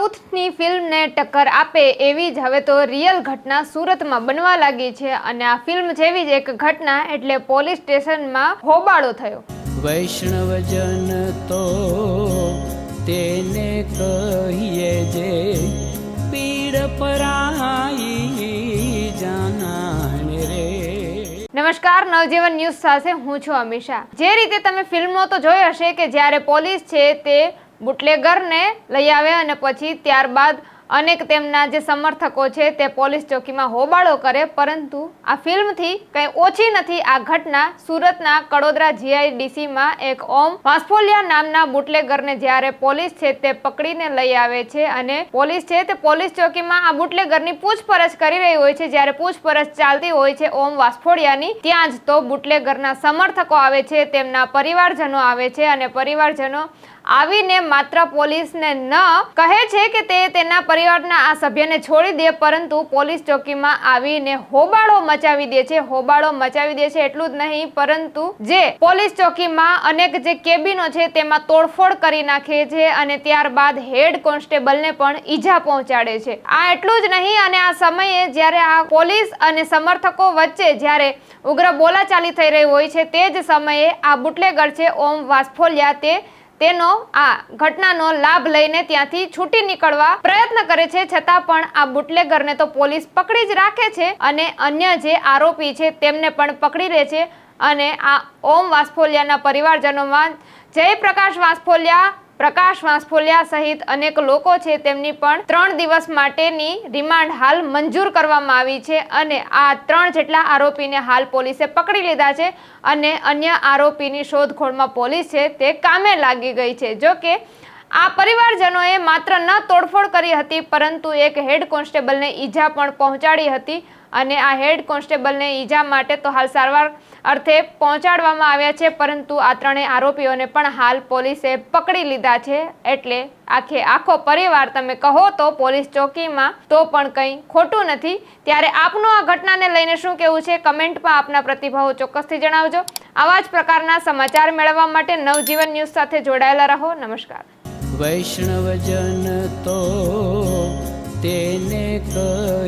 સાઉથની ફિલ્મને ટક્કર આપે એવી જ હવે તો રિયલ ઘટના સુરતમાં બનવા લાગી છે અને આ ફિલ્મ જેવી જ એક ઘટના એટલે પોલીસ સ્ટેશનમાં હોબાળો થયો. વૈષ્ણવજન તો તેને કહીએ જે પીડ પરાઈ નમસ્કાર નવજીવન ન્યૂઝ સાથે હું છું અમિશા જે રીતે તમે ફિલ્મો તો જોઈ હશે કે જ્યારે પોલીસ છે તે બુટલેગરને લઈ આવે અને પછી ત્યારબાદ અનેક તેમના જે સમર્થકો છે તે પોલીસ ચોકીમાં હોબાળો કરે, પરંતુ આ ફિલ્મથી કંઈ ઓછી નથી આ ઘટના. સુરતના કડોદરા જીઆઈડીસીમાં એક ઓમ વાસ્ફોલિયા નામના બુટલેગરને જ્યારે પોલીસ છે તે પકડીને લઈ આવે છે અને પોલીસ છે તે પોલીસ ચોકીમાં આ બુટલેગરની પૂછપરછ કરી રહી હોય છે, જ્યારે પૂછપરછ ચાલતી હોય છે ઓમ વાસ્ફોડિયાની, ત્યાં જ તો બુટલેગરના સમર્થકો આવે છે, તેમના પરિવારજનો આવે છે અને પરિવારજનો આવીને માત્ર પોલીસને ન કહે છે કે તે તેના પરિવારના આ સભ્યને છોડી દે, પરંતુ પોલીસ ચોકીમાં આવીને હોબાળો મચાવી દે છે, હોબાળો મચાવી દે છે એટલું જ નહીં, પરંતુ જે પોલીસ ચોકીમાં અનેક જે કેબિનો છે તેમાં તોડફોડ કરી નાખે છે અને ત્યારબાદ હેડ કોન્સ્ટેબલને પણ ઈજા પહોંચાડે છે. આ એટલું જ નહીં અને આ સમયે જ્યારે આ પોલીસ અને સમર્થકો વચ્ચે જ્યારે ઉગ્ર બોલાચાલી થઈ રહી હોય છે, તે જ સમયે આ બુટલેગર છે ઓમ વાસ્ફોલિયા, તે તેનો આ ઘટનાનો લાભ લઈને ત્યાંથી છૂટી નીકળવા પ્રયત્ન કરે છે. છતાં પણ આ બુટલેગરને તો પોલીસ પકડી જ રાખે છે અને અન્ય જે આરોપી છે તેમને પણ પકડી લે છે. અને આ ઓમ વાસ્ફોલિયાના પરિવારજનોમાં જયપ્રકાશ વાસ્ફોલિયા પ્રકાશ વાંસફોલિયા સહિત અનેક લોકો છે તેમની પણ ત્રણ દિવસ માટેની રિમાન્ડ હાલ મંજૂર કરવામાં આવી છે અને આ ત્રણ જેટલા આરોપીને હાલ પોલીસે પકડી લીધા છે અને અન્ય આરોપીની શોધખોળમાં પોલીસ છે તે કામે લાગી ગઈ છે. જો કે આ પરિવારજનોએ માત્ર ન તોડફોડ કરી હતી, પરંતુ એક હેડ કોન્સ્ટેબલને ઈજા પણ પહોંચાડી હતી અને આ હેડ કોન્સ્ટેબલને ઈજા માટે તો હાલ સારવાર અર્થે પહોંચાડવામાં આવ્યા છે, પરંતુ આ ત્રણેય આરોપીઓને પણ હાલ પોલીસે પકડી લીધા છે, એટલે આખે આખો પરિવાર તમે કહો તો પોલીસ ચોકીમાં તો પણ કંઈ ખોટું નથી. ત્યારે આપનું આ ઘટનાને લઈને શું કહેવું છે? કમેન્ટમાં આપના પ્રતિભાવો ચોક્કસથી જણાવજો. આવા જ પ્રકારના સમાચાર મેળવવા માટે નવજીવન ન્યૂઝ સાથે જોડાયેલા રહો. નમસ્કાર. વૈષ્ણવજન તો તેને કહીએ